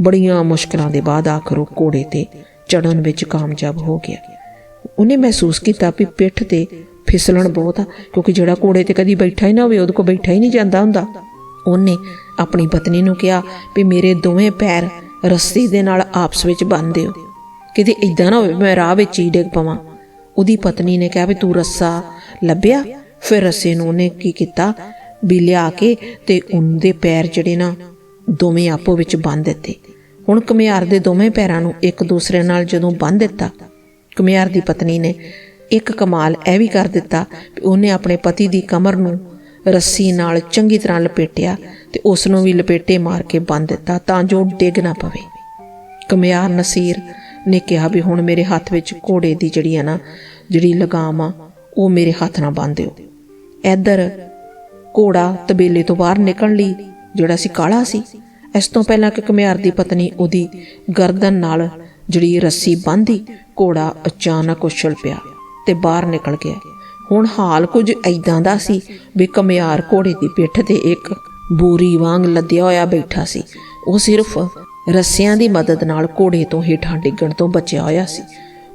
ਬੜੀਆਂ ਮੁਸ਼ਕਲਾਂ ਦੇ ਬਾਅਦ ਆਖਰ ਘੋੜੇ ਤੇ ਚੜਨ ਵਿੱਚ ਕਾਮਯਾਬ ਹੋ ਗਿਆ। ਉਹਨੇ ਮਹਿਸੂਸ ਕੀਤਾ ਵੀ ਪਿੱਠ ਤੇ ਫਿਸਲਣ ਬਹੁਤ ਆ, ਕਿਉਂਕਿ ਜਿਹੜਾ ਘੋੜੇ ਤੇ ਕਦੀ ਬੈਠਾ ਹੀ ਨਾ ਹੋਵੇ, ਉਹਦੇ ਕੋ ਬੈਠਾ ਹੀ ਨਹੀਂ ਜਾਂਦਾ ਹੁੰਦਾ। ਉਹਨੇ ਆਪਣੀ ਪਤਨੀ ਨੂੰ ਕਿਹਾ ਵੀ ਮੇਰੇ ਦੋਵੇਂ ਪੈਰ ਰੱਸੀ ਦੇ ਨਾਲ ਆਪਸ ਵਿੱਚ ਬੰਨ ਦਿਓ ਕਿਤੇ ਇਦਾਂ ਨਾ ਹੋਵੇ ਮੈਂ ਰਾਹ ਵਿੱਚ ਹੀ ਡਿੱਗ ਪਵਾਂ। ਉਹਦੀ ਪਤਨੀ ਨੇ ਕਿਹਾ ਵੀ ਤੂੰ ਰੱਸਾ ਲੱਭਿਆ? ਫਿਰ ਰੱਸੇ ਨੂੰ ਉਹਨੇ ਕੀ ਕੀਤਾ? ਵੀ ਲਿਆ ਕੇ ਤੇ ਉਹਦੇ ਪੈਰ ਜਿਹੜੇ ਨਾ ਦੋਵੇਂ ਆਪੋ ਵਿੱਚ ਬੰਨ੍ਹ ਦਿੱਤੇ। ਹੁਣ ਕਮਿਆਰ ਦੇ ਦੋਵੇਂ ਪੈਰਾਂ ਨੂੰ ਇੱਕ ਦੂਸਰੇ ਨਾਲ ਜਦੋਂ ਬੰਨ੍ਹ ਦਿੱਤਾ ਕਮਿਆਰ ਦੀ ਪਤਨੀ ਨੇ ਇੱਕ ਕਮਾਲ ਇਹ ਵੀ ਕਰ ਦਿੱਤਾ ਵੀ ਉਹਨੇ ਆਪਣੇ ਪਤੀ ਦੀ ਕਮਰ ਨੂੰ ਰੱਸੀ ਨਾਲ ਚੰਗੀ ਤਰ੍ਹਾਂ ਲਪੇਟਿਆ ਤੇ ਉਸ ਨੂੰ ਵੀ ਲਪੇਟੇ ਮਾਰ ਕੇ ਬੰਨ੍ਹ ਦਿੱਤਾ ਤਾਂ ਜੋ ਡਿੱਗ ਨਾ ਪਵੇ। ਕਮਿਆਰ ਨਸੀਰ ਨੇ ਕਿਹਾ ਵੀ ਹੁਣ ਮੇਰੇ ਹੱਥ ਵਿੱਚ ਘੋੜੇ ਦੀ ਜਿਹੜੀ ਆ ਨਾ, ਜਿਹੜੀ ਲਗਾਮ ਆ, ਉਹ ਮੇਰੇ ਹੱਥ ਨਾਲ ਬੰਨ੍ਹ ਦਿਓ। ਇੱਧਰ ਘੋੜਾ ਤਬੇਲੇ ਤੋਂ ਬਾਹਰ ਨਿਕਲਣ ਲਈ, ਜਿਹੜਾ ਸੀ ਕਾਲਾ ਸੀ। ਇਸ ਤੋਂ ਪਹਿਲਾਂ ਕਿ ਕਮਿਆਰ ਦੀ ਪਤਨੀ ਉਹਦੀ ਗਰਦਨ ਨਾਲ ਜਿਹੜੀ ਰੱਸੀ ਬੰਨ੍ਹਦੀ, ਘੋੜਾ ਅਚਾਨਕ ਉਛਲ ਪਿਆ ਤੇ ਬਾਹਰ ਨਿਕਲ ਗਿਆ। ਹੁਣ ਹਾਲ ਕੁਝ ਐਦਾਂ ਦਾ ਸੀ ਵੀ ਕਮਿਆਰ ਘੋੜੇ ਦੀ ਪਿੱਠ ਤੇ ਇੱਕ ਬੂਰੀ ਵਾਂਗ ਲੱਦਿਆ ਹੋਇਆ ਬੈਠਾ ਸੀ। ਉਹ ਸਿਰਫ ਰੱਸਿਆਂ ਦੀ ਮਦਦ ਨਾਲ ਘੋੜੇ ਤੋਂ ਹੇਠਾਂ ਡਿੱਗਣ ਤੋਂ ਬਚਿਆ ਹੋਇਆ ਸੀ।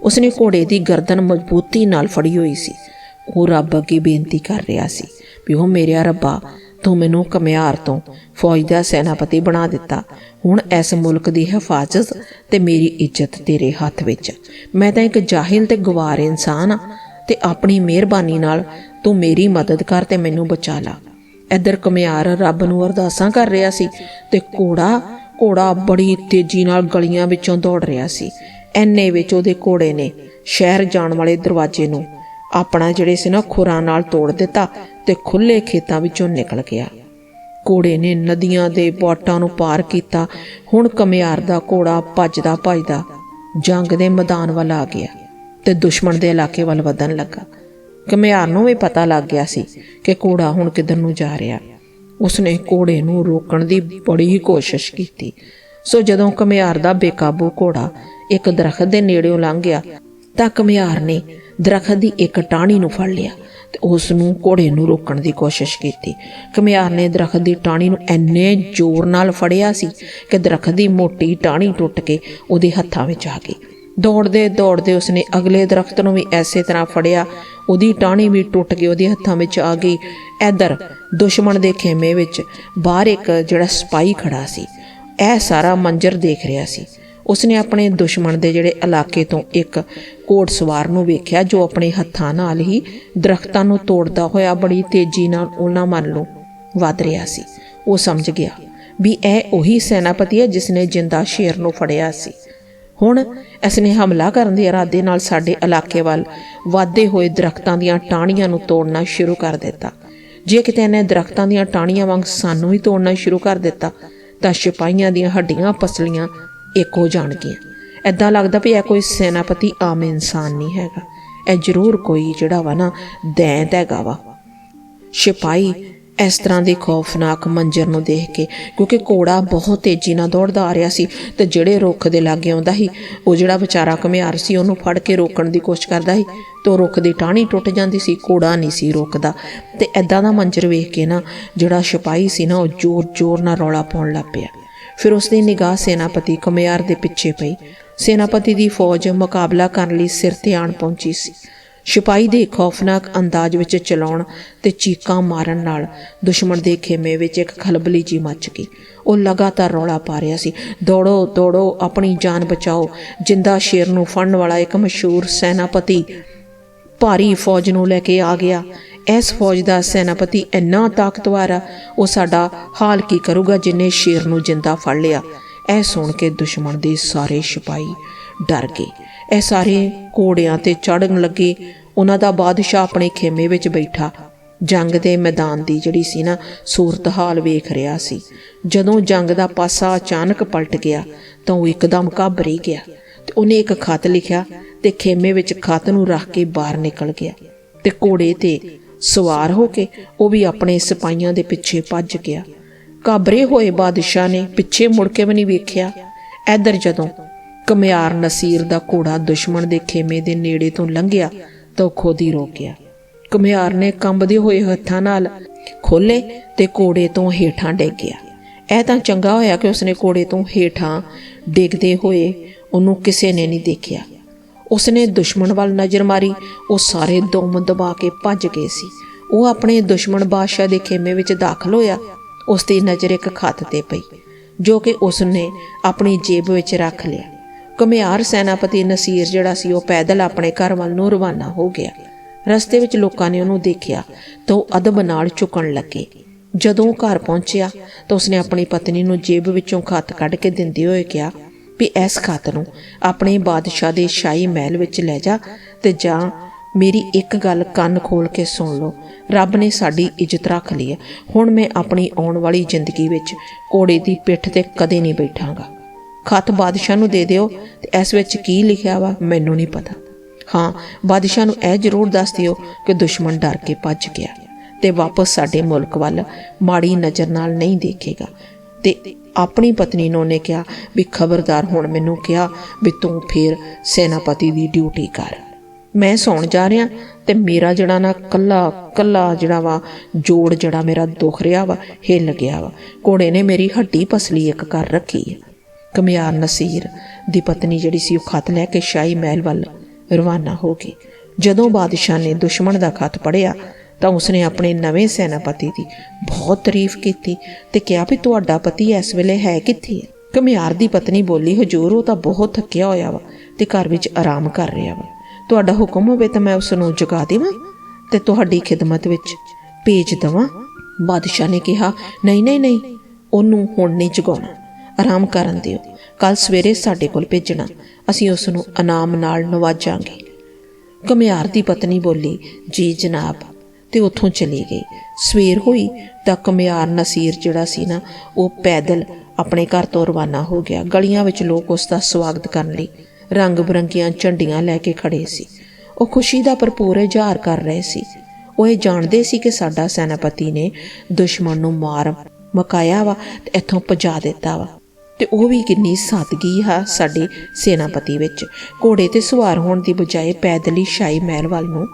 ਉਸਨੇ ਘੋੜੇ ਦੀ ਗਰਦਨ ਮਜ਼ਬੂਤੀ ਨਾਲ ਫੜੀ ਹੋਈ ਸੀ। ਉਹ ਰੱਬ ਅੱਗੇ ਬੇਨਤੀ ਕਰ ਰਿਹਾ ਸੀ ਵੀ ਉਹ ਮੇਰੇ ਰੱਬਾ, ਤੂੰ ਮੈਨੂੰ ਕਮਿਆਰ ਤੋਂ ਫੌਜ ਦਾ ਸੈਨਾਪਤੀ ਬਣਾ ਦਿੱਤਾ। ਹੁਣ ਇਸ ਮੁਲਕ ਦੀ ਹਿਫਾਜ਼ਤ ਤੇ ਮੇਰੀ ਇੱਜ਼ਤ ਤੇਰੇ ਹੱਥ ਵਿੱਚ। ਮੈਂ ਤਾਂ ਇੱਕ ਜਾਹਿਲ ਤੇ ਗਵਾਰ ਇਨਸਾਨ ਆ ਤੇ ਆਪਣੀ ਮਿਹਰਬਾਨੀ ਨਾਲ ਤੂੰ ਮੇਰੀ ਮਦਦ ਕਰ ਤੇ ਮੈਨੂੰ ਬਚਾ ਲਾ। ਇੱਧਰ ਕਮਿਆਰ ਰੱਬ ਨੂੰ ਅਰਦਾਸਾਂ ਕਰ ਰਿਹਾ ਸੀ ਤੇ ਘੋੜਾ ਘੋੜਾ ਬੜੀ ਤੇਜ਼ੀ ਨਾਲ ਗਲੀਆਂ ਵਿੱਚੋਂ ਦੌੜ ਰਿਹਾ ਸੀ। ਐਨੇ ਵਿੱਚ ਉਹਦੇ ਘੋੜੇ ਨੇ ਸ਼ਹਿਰ ਜਾਣ ਵਾਲੇ ਦਰਵਾਜ਼ੇ ਨੂੰ ਆਪਣਾ ਜਿਹੜੇ ਸੀ ਨਾ ਖੁਰਾਂ ਨਾਲ ਤੋੜ ਦਿੱਤਾ ਤੇ ਖੁੱਲੇ ਖੇਤਾਂ ਵਿੱਚੋਂ ਨਿਕਲ ਗਿਆ। ਘੋੜੇ ਨੇ ਨਦੀਆਂ ਦੇ ਪੋਟਾਂ ਨੂੰ ਪਾਰ ਕੀਤਾ। ਹੁਣ ਕਮਿਆਰ ਦਾ ਘੋੜਾ ਭੱਜਦਾ ਭੱਜਦਾ ਜੰਗ ਦੇ ਮੈਦਾਨ ਵੱਲ ਆ ਗਿਆ ਤੇ ਦੁਸ਼ਮਣ ਦੇ ਇਲਾਕੇ ਵੱਲ ਵਧਣ ਲੱਗਾ। ਕਮਿਆਰ ਨੂੰ ਵੀ ਪਤਾ ਲੱਗ ਗਿਆ ਸੀ ਕਿ ਘੋੜਾ ਹੁਣ ਕਿੱਧਰ ਨੂੰ ਜਾ ਰਿਹਾ। ਉਸਨੇ ਘੋੜੇ ਨੂੰ ਰੋਕਣ ਦੀ ਬੜੀ ਕੋਸ਼ਿਸ਼ ਕੀਤੀ। ਸੋ ਜਦੋਂ ਕਮਿਆਰ ਦਾ ਬੇਕਾਬੂ ਘੋੜਾ ਇੱਕ ਦਰਖਤ ਦੇ ਨੇੜਿਓਂ ਲੰਘ ਗਿਆ ਤਾਂ ਕਮਿਆਰ ਨੇ ਦਰਖਤ ਦੀ ਇੱਕ ਟਾਹਣੀ ਨੂੰ ਫੜ ਲਿਆ ਤੇ ਉਸ ਨੂੰ ਘੋੜੇ ਨੂੰ ਰੋਕਣ ਦੀ ਕੋਸ਼ਿਸ਼ ਕੀਤੀ। ਕਮਿਆਰ ਨੇ ਦਰਖਤ ਦੀ ਟਾਹਣੀ ਨੂੰ ਐਨੇ ਜ਼ੋਰ ਨਾਲ ਫੜਿਆ ਸੀ ਕਿ ਦਰਖਤ ਦੀ ਮੋਟੀ ਟਾਹਣੀ ਟੁੱਟ ਕੇ ਉਹਦੇ ਹੱਥਾਂ ਵਿੱਚ ਆ ਗਈ। ਦੌੜਦੇ ਦੌੜਦੇ ਉਸਨੇ ਅਗਲੇ ਦਰਖਤ ਨੂੰ ਵੀ ਐਸੇ ਤਰ੍ਹਾਂ ਫੜਿਆ, ਉਹਦੀ ਟਾਹਣੀ ਵੀ ਟੁੱਟ ਕੇ ਉਹਦੇ ਹੱਥਾਂ ਵਿੱਚ ਆ ਗਈ। ਇਧਰ ਦੁਸ਼ਮਣ ਦੇ ਖੇਮੇ ਵਿੱਚ ਬਾਹਰ ਇੱਕ ਜਿਹੜਾ ਸਪਾਈ ਖੜਾ ਸੀ, ਇਹ ਸਾਰਾ ਮੰਜ਼ਰ ਦੇਖ ਰਿਹਾ ਸੀ। ਉਸਨੇ ਆਪਣੇ ਦੁਸ਼ਮਣ ਦੇ ਜਿਹੜੇ ਇਲਾਕੇ ਤੋਂ ਇੱਕ ਘੋੜਸਵਾਰ ਨੂੰ ਵੇਖਿਆ, ਜੋ ਆਪਣੇ ਹੱਥਾਂ ਨਾਲ ਹੀ ਦਰਖਤਾਂ ਨੂੰ ਤੋੜਦਾ ਹੋਇਆ ਬੜੀ ਤੇਜ਼ੀ ਨਾਲ ਉਹਨਾਂ ਵੱਲ ਨੂੰ ਵਧ ਰਿਹਾ ਸੀ। ਉਹ ਸਮਝ ਗਿਆ ਵੀ ਇਹ ਉਹੀ ਸੈਨਾਪਤੀ ਹੈ ਜਿਸ ਨੇ ਜਿੰਦਾ ਸ਼ੇਰ ਨੂੰ ਫੜਿਆ ਸੀ। ਹੁਣ ਇਸਨੇ ਹਮਲਾ ਕਰਨ ਦੇ ਇਰਾਦੇ ਨਾਲ ਸਾਡੇ ਇਲਾਕੇ ਵੱਲ ਵਾਧੇ ਹੋਏ ਦਰਖਤਾਂ ਦੀਆਂ ਟਾਹਣੀਆਂ ਨੂੰ ਤੋੜਨਾ ਸ਼ੁਰੂ ਕਰ ਦਿੱਤਾ। ਜੇ ਕਿਤੇ ਇਹਨੇ ਦਰਖਤਾਂ ਦੀਆਂ ਟਾਹਣੀਆਂ ਵਾਂਗ ਸਾਨੂੰ ਵੀ ਤੋੜਨਾ ਸ਼ੁਰੂ ਕਰ ਦਿੱਤਾ, ਤਾਂ ਸਿਪਾਹੀਆਂ ਦੀਆਂ ਹੱਡੀਆਂ, ਪਸਲੀਆਂ ਇੱਕ ਹੋ ਜਾਣਗੀਆਂ। ਐਦਾਂ ਲੱਗਦਾ ਵੀ ਇਹ ਕੋਈ ਸੈਨਾਪਤੀ ਆਮ ਇਨਸਾਨ ਨਹੀਂ ਹੈਗਾ। ਇਹ ਜ਼ਰੂਰ ਕੋਈ ਜਿਹੜਾ ਵਾ ਨਾ ਦੈਂਤ ਹੈਗਾ ਵਾ। ਸਿਪਾਹੀ ਇਸ ਤਰ੍ਹਾਂ ਦੇ ਖੌਫਨਾਕ ਮੰਜ਼ਰ ਨੂੰ ਦੇਖ ਕੇ, ਕਿਉਂਕਿ ਘੋੜਾ ਬਹੁਤ ਤੇਜ਼ੀ ਨਾਲ ਦੌੜਦਾ ਆ ਰਿਹਾ ਸੀ ਤੇ ਜਿਹੜੇ ਰੁੱਖ ਦੇ ਲਾਗੇ ਆਉਂਦਾ ਸੀ, ਉਹ ਜਿਹੜਾ ਵਿਚਾਰਾ ਘਮਿਆਰ ਸੀ, ਉਹਨੂੰ ਫੜ ਕੇ ਰੋਕਣ ਦੀ ਕੋਸ਼ਿਸ਼ ਕਰਦਾ ਸੀ ਤੇ ਉਹ ਰੁੱਖ ਦੀ ਟਾਹਣੀ ਟੁੱਟ ਜਾਂਦੀ ਸੀ, ਘੋੜਾ ਨਹੀਂ ਸੀ ਰੁਕਦਾ। ਤੇ ਐਦਾਂ ਦਾ ਮੰਜ਼ਰ ਵੇਖ ਕੇ ਨਾ, ਜਿਹੜਾ ਸਿਪਾਹੀ ਸੀ ਨਾ, ਉਹ ਜ਼ੋਰ-ਜ਼ੋਰ ਨਾਲ ਰੌਲਾ ਪਾਉਣ ਲੱਗ ਪਿਆ। ਫਿਰ ਉਸ ਦੀ ਨਿਗਾਹ ਸੈਨਾਪਤੀ ਘੁਮਿਆਰ ਦੇ ਪਿੱਛੇ ਪਈ। ਸੈਨਾਪਤੀ ਦੀ ਫੌਜ ਮੁਕਾਬਲਾ ਕਰਨ ਲਈ ਸਿਰ ਤੇ ਆਣ ਪਹੁੰਚੀ ਸੀ। ਸਿਪਾਹੀ ਦੇ ਖੌਫਨਾਕ ਅੰਦਾਜ਼ ਵਿੱਚ ਚਲਾਉਣ ਤੇ ਚੀਕਾਂ ਮਾਰਨ ਨਾਲ ਦੁਸ਼ਮਣ ਦੇ ਖੇਮੇ ਵਿੱਚ ਇੱਕ ਖਲਬਲੀ ਜੀ ਮੱਚ ਗਈ। ਉਹ ਲਗਾਤਾਰ ਰੌਲਾ ਪਾ ਰਿਹਾ ਸੀ। ਦੌੜੋ ਦੌੜੋ, ਆਪਣੀ ਜਾਨ ਬਚਾਓ। ਜਿੰਦਾ ਸ਼ੇਰ ਨੂੰ ਫੜਨ ਵਾਲਾ ਇੱਕ ਮਸ਼ਹੂਰ ਸੈਨਾਪਤੀ ਭਾਰੀ ਫੌਜ ਨੂੰ ਲੈ ਕੇ ਆ ਗਿਆ। ਇਸ ਫੌਜ ਦਾ ਸੈਨਾਪਤੀ ਇੰਨਾ ਤਾਕਤਵਰ ਆ, ਉਹ ਸਾਡਾ ਹਾਲ ਕੀ ਕਰੂਗਾ ਜਿਨੇ ਸ਼ੇਰ ਨੂੰ ਜਿੰਦਾ ਫੜ ਲਿਆ। ਇਹ ਸੁਣ ਕੇ ਦੁਸ਼ਮਣ ਦੇ ਸਾਰੇ ਸਿਪਾਹੀ ਡਰ ਗਏ। ਇਹ ਸਾਰੇ ਘੋੜਿਆਂ ਤੇ ਚੜਨ ਲੱਗੇ। ਉਹਨਾਂ ਦਾ ਬਾਦਸ਼ਾਹ ਆਪਣੇ ਖੇਮੇ ਵਿੱਚ ਬੈਠਾ। ਜੰਗ ਦੇ ਮੈਦਾਨ ਦੀ ਜਿਹੜੀ ਸੀ ਨਾ, ਸੂਰਤ ਹਾਲ ਵੇਖ ਰਿਹਾ ਸੀ। ਜਦੋਂ ਜੰਗ ਦਾ ਪਾਸਾ ਅਚਾਨਕ ਪਲਟ ਗਿਆ, ਤਾਂ ਉਹ ਇੱਕਦਮ ਘਾਬਰੀ ਗਿਆ ਤੇ ਉਹਨੇ ਇੱਕ ਖਤ ਲਿਖਿਆ ਤੇ ਖੇਮੇ ਵਿੱਚ ਖਤ ਨੂੰ ਰੱਖ ਕੇ ਬਾਹਰ ਨਿਕਲ ਗਿਆ ਤੇ ਘੋੜੇ ਤੇ ਸਵਾਰ ਹੋ ਕੇ ਉਹ ਵੀ ਆਪਣੇ ਸਿਪਾਹੀਆਂ ਦੇ ਪਿੱਛੇ ਭੱਜ ਗਿਆ। ਘਾਬਰੇ ਹੋਏ ਬਾਦਸ਼ਾਹ ਨੇ ਪਿੱਛੇ ਮੁੜ ਕੇ ਵੀ ਨਹੀਂ ਵੇਖਿਆ। ਇੱਧਰ ਜਦੋਂ ਕਮਿਆਰ ਨਸੀਰ ਦਾ ਘੋੜਾ ਦੁਸ਼ਮਣ ਦੇ ਖੇਮੇ ਦੇ ਨੇੜੇ ਤੋਂ ਲੰਘਿਆ ਤਾਂ ਉਹ ਖੁਦ ਹੀ ਰੁਕ ਗਿਆ। ਕਮਿਆਰ ਨੇ ਕੰਬਦੇ ਹੋਏ ਹੱਥਾਂ ਨਾਲ ਖੋਲੇ ਤੇ ਘੋੜੇ ਤੋਂ ਹੇਠਾਂ ਡਿੱਗ ਗਿਆ। ਇਹ ਤਾਂ ਚੰਗਾ ਹੋਇਆ ਕਿ ਉਸਨੇ ਘੋੜੇ ਤੋਂ ਹੇਠਾਂ ਡਿੱਗਦੇ ਹੋਏ ਉਹਨੂੰ ਕਿਸੇ ਨੇ ਨਹੀਂ ਦੇਖਿਆ। ਉਸਨੇ ਦੁਸ਼ਮਣ ਵੱਲ ਨਜ਼ਰ ਮਾਰੀ। ਉਹ ਸਾਰੇ ਦੁਮ ਦਬਾ ਕੇ ਭੱਜ ਗਏ ਸੀ। ਉਹ ਆਪਣੇ ਦੁਸ਼ਮਣ ਬਾਦਸ਼ਾਹ ਦੇ ਖੇਮੇ ਵਿੱਚ ਦਾਖਲ ਹੋਇਆ। ਉਸ ਦੀ ਨਜ਼ਰ ਇੱਕ ਖੱਤ ਤੇ ਪਈ, ਜੋ ਕਿ ਉਸਨੇ ਆਪਣੀ ਜੇਬ ਵਿੱਚ ਰੱਖ ਲਿਆ। ਘੁਮਿਆਰ ਸੈਨਾਪਤੀ ਨਸੀਰ ਜਿਹੜਾ ਸੀ, ਉਹ ਪੈਦਲ ਆਪਣੇ ਘਰ ਵੱਲ ਨੂੰ ਰਵਾਨਾ ਹੋ ਗਿਆ। ਰਸਤੇ ਵਿੱਚ ਲੋਕਾਂ ਨੇ ਉਹਨੂੰ ਦੇਖਿਆ ਤਾਂ ਉਹ ਅਦਬ ਨਾਲ ਝੁਕਣ ਲੱਗੇ। ਜਦੋਂ ਘਰ ਪਹੁੰਚਿਆ ਤਾਂ ਉਸਨੇ ਆਪਣੀ ਪਤਨੀ ਨੂੰ ਜੇਬ ਵਿੱਚੋਂ ਖੱਤ ਕੱਢ ਕੇ ਦਿੰਦੇ ਹੋਏ ਕਿਹਾ ਵੀ ਇਸ ਖਤ ਨੂੰ ਆਪਣੇ ਬਾਦਸ਼ਾਹ ਦੇ ਸ਼ਾਹੀ ਮਹਿਲ ਵਿੱਚ ਲੈ ਜਾ ਤੇ ਜਾਂ ਮੇਰੀ ਇੱਕ ਗੱਲ ਕੰਨ ਖੋਲ ਕੇ ਸੁਣ ਲਓ। ਰੱਬ ਨੇ ਸਾਡੀ ਇੱਜ਼ਤ ਰੱਖ ਲਈ ਹੈ। ਹੁਣ ਮੈਂ ਆਪਣੀ ਆਉਣ ਵਾਲੀ ਜ਼ਿੰਦਗੀ ਵਿੱਚ ਘੋੜੇ ਦੀ ਪਿੱਠ ਤੇ ਕਦੇ ਨਹੀਂ ਬੈਠਾਂਗਾ। ਖਤ ਬਾਦਸ਼ਾਹ ਨੂੰ ਦੇ ਦਿਓ ਤੇ ਇਸ ਵਿੱਚ ਕੀ ਲਿਖਿਆ ਵਾ ਮੈਨੂੰ ਨਹੀਂ ਪਤਾ। ਹਾਂ, ਬਾਦਸ਼ਾਹ ਨੂੰ ਇਹ ਜ਼ਰੂਰ ਦੱਸ ਦਿਓ ਕਿ ਦੁਸ਼ਮਣ ਡਰ ਕੇ ਭੱਜ ਗਿਆ ਤੇ ਵਾਪਸ ਸਾਡੇ ਮੁਲਕ ਵੱਲ ਮਾੜੀ ਨਜ਼ਰ ਨਾਲ ਨਹੀਂ ਦੇਖੇਗਾ ਤੇ ਆਪਣੀ ਪਤਨੀ ਨੂੰ ਉਹਨੇ ਕਿਹਾ ਵੀ ਖਬਰਦਾਰ ਹੁਣ ਮੈਨੂੰ ਕਿਹਾ ਵੀ ਤੂੰ ਫੇਰ ਸੈਨਾਪਤੀ ਦੀ ਡਿਊਟੀ ਕਰ। ਮੈਂ ਸੌਣ ਜਾ ਰਿਹਾ ਤੇ ਮੇਰਾ ਜਿਹੜਾ ਨਾ ਕੱਲਾ ਕੱਲਾ ਜਿਹੜਾ ਵਾ, ਜੋੜ ਜਿਹੜਾ ਮੇਰਾ ਦੁਖ ਰਿਹਾ ਵਾ, ਹਿੱਲ ਗਿਆ ਵਾ। ਘੋੜੇ ਨੇ ਮੇਰੀ ਹੱਡੀ ਪਸਲੀ ਇੱਕ ਕਰ ਰੱਖੀ ਹੈ ਕਮਿਆਰ ਨਸੀਰ ਦੀ ਪਤਨੀ ਜਿਹੜੀ ਸੀ ਉਹ ਖਤ ਲੈ ਕੇ ਸ਼ਾਹੀ ਮਹਿਲ ਵੱਲ ਰਵਾਨਾ ਹੋ ਗਈ। ਜਦੋਂ ਬਾਦਸ਼ਾਹ ਨੇ ਦੁਸ਼ਮਣ ਦਾ ਖਤ ਪੜਿਆ ਤਾਂ ਉਸਨੇ ਆਪਣੇ ਨਵੇਂ ਸੈਨਾਪਤੀ ਦੀ ਬਹੁਤ ਤਾਰੀਫ ਕੀਤੀ ਤੇ ਕਿਹਾ ਵੀ ਤੁਹਾਡਾ ਪਤੀ ਇਸ ਵੇਲੇ ਹੈ ਕਿੱਥੇ ਹੈ? ਕਮਿਆਰ ਦੀ ਪਤਨੀ ਬੋਲੀ, ਹਜੂਰ, ਉਹ ਤਾਂ ਬਹੁਤ ਥੱਕਿਆ ਹੋਇਆ ਵਾ ਤੇ ਘਰ ਵਿੱਚ ਆਰਾਮ ਕਰ ਰਿਹਾ ਵਾ। ਤੁਹਾਡਾ ਹੁਕਮ ਹੋਵੇ ਤਾਂ ਮੈਂ ਉਸ ਨੂੰ ਜਗਾ ਦੇਵਾਂ ਤੇ ਤੁਹਾਡੀ ਖਿਦਮਤ ਵਿੱਚ ਭੇਜ ਦਵਾਂ। ਬਾਦਸ਼ਾਹ ਨੇ ਕਿਹਾ, ਨਹੀਂ ਨਹੀਂ ਨਹੀਂ, ਉਹਨੂੰ ਹੁਣ ਨਹੀਂ ਜਗਾਉਣਾ। ਆਰਾਮ ਕਰਨ ਦਿਓ। ਕੱਲ ਸਵੇਰੇ ਸਾਡੇ ਕੋਲ ਭੇਜਣਾ। ਅਸੀਂ ਉਸ ਨੂੰ ਇਨਾਮ ਨਾਲ ਨਵਾਜਾਂਗੇ। ਕਮਿਆਰ ਦੀ ਪਤਨੀ ਬੋਲੀ, ਜੀ ਜਨਾਬ ਤੇ ਉੱਥੋਂ ਚਲੀ ਗਈ। ਸਵੇਰ ਹੋਈ ਤਾਂ ਕਮਿਆਰ ਨਸੀਰ ਜਿਹੜਾ ਸੀ ਨਾ, ਉਹ ਪੈਦਲ ਆਪਣੇ ਘਰ ਤੋਂ ਰਵਾਨਾ ਹੋ ਗਿਆ। ਗਲੀਆਂ ਵਿੱਚ ਲੋਕ ਉਸ ਦਾ ਸਵਾਗਤ ਕਰਨ ਲਈ ਰੰਗ ਬਰੰਗੀਆਂ ਝੰਡੀਆਂ ਲੈ ਕੇ ਖੜੇ ਸੀ। ਉਹ ਖੁਸ਼ੀ ਦਾ ਭਰਪੂਰ ਇਜ਼ਹਾਰ ਕਰ ਰਹੇ ਸੀ। ਉਹ ਇਹ ਜਾਣਦੇ ਸੀ ਕਿ ਸਾਡਾ ਸੈਨਾਪਤੀ ਨੇ ਦੁਸ਼ਮਣ ਨੂੰ ਮਾਰ ਮਕਾਇਆ ਵਾ ਤੇ ਇੱਥੋਂ ਪਜਾ ਦਿੱਤਾ ਵਾ। ਤੇ ਉਹ ਵੀ ਕਿੰਨੀ ਸਾਦਗੀ ਆ ਸਾਡੇ ਸੈਨਾਪਤੀ ਵਿੱਚ। ਘੋੜੇ ਤੇ ਸਵਾਰ ਹੋਣ ਦੀ ਬਜਾਏ ਪੈਦਲ ਹੀ ਸ਼ਾਹੀ ਮਹਿਲ ਵੱਲ ਨੂੰ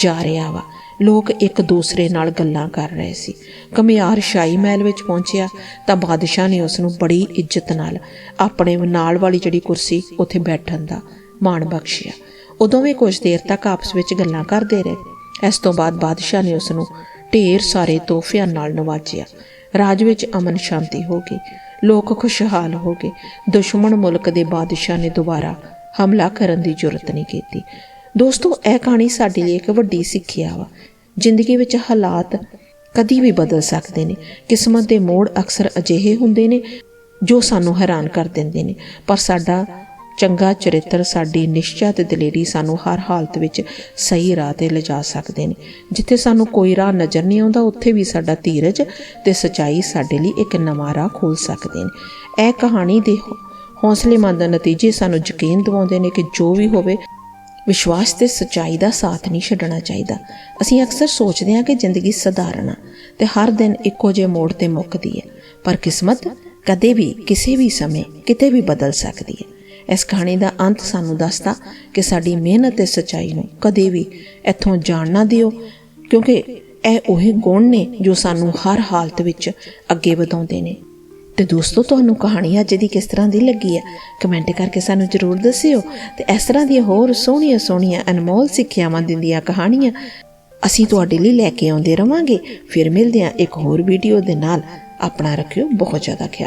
ਜਾ ਰਿਹਾ ਵਾ। ਲੋਕ ਇੱਕ ਦੂਸਰੇ ਨਾਲ ਗੱਲਾਂ ਕਰ ਰਹੇ ਸੀ। ਕਮਿਆਰ ਸ਼ਾਹੀ ਮਹਿਲ ਵਿੱਚ ਪਹੁੰਚਿਆ ਤਾਂ ਬਾਦਸ਼ਾਹ ਨੇ ਉਸ ਨੂੰ ਬੜੀ ਇੱਜ਼ਤ ਨਾਲ ਆਪਣੇ ਨਾਲ ਵਾਲੀ ਜਿਹੜੀ ਕੁਰਸੀ ਉੱਥੇ ਬੈਠਣ ਦਾ ਮਾਣ ਬਖਸ਼ਿਆ। ਉਦੋਂ ਵੀ ਕੁਝ ਦੇਰ ਤੱਕ ਆਪਸ ਵਿੱਚ ਗੱਲਾਂ ਕਰਦੇ ਰਹੇ। ਇਸ ਤੋਂ ਬਾਅਦ ਬਾਦਸ਼ਾਹ ਨੇ ਉਸ ਨੂੰ ਢੇਰ ਸਾਰੇ ਤੋਹਫਿਆਂ ਨਾਲ ਨਵਾਜਿਆ। ਰਾਜ ਵਿੱਚ ਅਮਨ ਸ਼ਾਂਤੀ ਹੋ ਗਈ, ਲੋਕ ਖੁਸ਼ਹਾਲ ਹੋ ਗਏ। ਦੁਸ਼ਮਣ ਮੁਲਕ ਦੇ ਬਾਦਸ਼ਾਹ ਨੇ ਦੁਬਾਰਾ ਹਮਲਾ ਕਰਨ ਦੀ ਜ਼ਰੂਰਤ ਨਹੀਂ ਕੀਤੀ। ਦੋਸਤੋ, ਇਹ ਕਹਾਣੀ ਸਾਡੇ ਲਈ ਇੱਕ ਵੱਡੀ ਸਿੱਖਿਆ ਵਾ। ਜ਼ਿੰਦਗੀ ਵਿੱਚ ਹਾਲਾਤ ਕਦੀ ਵੀ ਬਦਲ ਸਕਦੇ ਨੇ। ਕਿਸਮਤ ਦੇ ਮੋੜ ਅਕਸਰ ਅਜਿਹੇ ਹੁੰਦੇ ਨੇ ਜੋ ਸਾਨੂੰ ਹੈਰਾਨ ਕਰ ਦਿੰਦੇ ਨੇ। ਪਰ ਸਾਡਾ ਚੰਗਾ ਚਰਿੱਤਰ, ਸਾਡੀ ਨਿਸ਼ਚਾ ਤੇ ਦਲੇਰੀ ਸਾਨੂੰ ਹਰ ਹਾਲਤ ਵਿੱਚ ਸਹੀ ਰਾਹ ਤੇ ਲਿਜਾ ਸਕਦੇ ਨੇ। ਜਿੱਥੇ ਸਾਨੂੰ ਕੋਈ ਰਾਹ ਨਜ਼ਰ ਨਹੀਂ ਆਉਂਦਾ, ਉੱਥੇ ਵੀ ਸਾਡਾ ਧੀਰਜ ਤੇ ਸਚਾਈ ਸਾਡੇ ਲਈ ਇੱਕ ਨਵਾਂ ਰਾਹ ਖੋਲ ਸਕਦੇ ਨੇ। ਇਹ ਕਹਾਣੀ ਦੇ ਹੌਸਲੇਮੰਦ ਨਤੀਜੇ ਸਾਨੂੰ ਯਕੀਨ ਦਿਵਾਉਂਦੇ ਨੇ ਕਿ ਜੋ ਵੀ ਹੋਵੇ ਵਿਸ਼ਵਾਸ ਤੇ ਸਚਾਈ ਦਾ ਸਾਥ ਨਹੀਂ ਛੱਡਣਾ ਚਾਹੀਦਾ। ਅਸੀਂ ਅਕਸਰ ਸੋਚਦੇ ਹਾਂ ਕਿ ਜ਼ਿੰਦਗੀ ਸਧਾਰਨ ਆ ਤੇ ਹਰ ਦਿਨ ਇੱਕੋ ਜਿਹੇ ਮੋੜ ਤੇ ਮੁੱਕਦੀ ਹੈ, ਪਰ ਕਿਸਮਤ ਕਦੇ ਵੀ ਕਿਸੇ ਵੀ ਸਮੇਂ ਕਿਤੇ ਵੀ ਬਦਲ ਸਕਦੀ ਹੈ। ਇਸ ਕਹਾਣੀ ਦਾ ਅੰਤ ਸਾਨੂੰ ਦੱਸਦਾ ਕਿ ਸਾਡੀ ਮਿਹਨਤ ਤੇ ਸਚਾਈ ਨੂੰ ਕਦੇ ਵੀ ਇੱਥੋਂ ਜਾਣ ਨਾ ਦਿਓ, ਕਿਉਂਕਿ ਇਹ ਉਹੀ ਗੁਣ ਨੇ ਜੋ ਸਾਨੂੰ ਹਰ ਹਾਲਤ ਵਿੱਚ ਅੱਗੇ ਵਧਾਉਂਦੇ ਨੇ। ਤੇ ਦੋਸਤੋ, ਤੁਹਾਨੂੰ ਕਹਾਣੀ ਅੱਜ ਦੀ ਕਿਸ ਤਰ੍ਹਾਂ ਦੀ ਲੱਗੀ ਹੈ? ਕਮੈਂਟ ਕਰਕੇ ਸਾਨੂੰ ਜਰੂਰ ਦੱਸਿਓ। ਤੇ ਇਸ ਤਰ੍ਹਾਂ ਦੀਆਂ ਹੋਰ ਸੋਹਣੀਆਂ ਸੋਹਣੀਆਂ ਅਨਮੋਲ ਸਿੱਖਿਆਵਾਂ ਦਿੰਦੀਆਂ ਕਹਾਣੀਆਂ ਅਸੀਂ ਤੁਹਾਡੇ ਲਈ ਲੈ ਕੇ ਆਉਂਦੇ ਰਵਾਂਗੇ। ਫਿਰ ਮਿਲਦੇ ਹਾਂ ਇੱਕ ਹੋਰ ਵੀਡੀਓ ਦੇ ਨਾਲ। ਆਪਣਾ ਰੱਖਿਓ ਬਹੁਤ ਜ਼ਿਆਦਾ ਖਿਆਲ।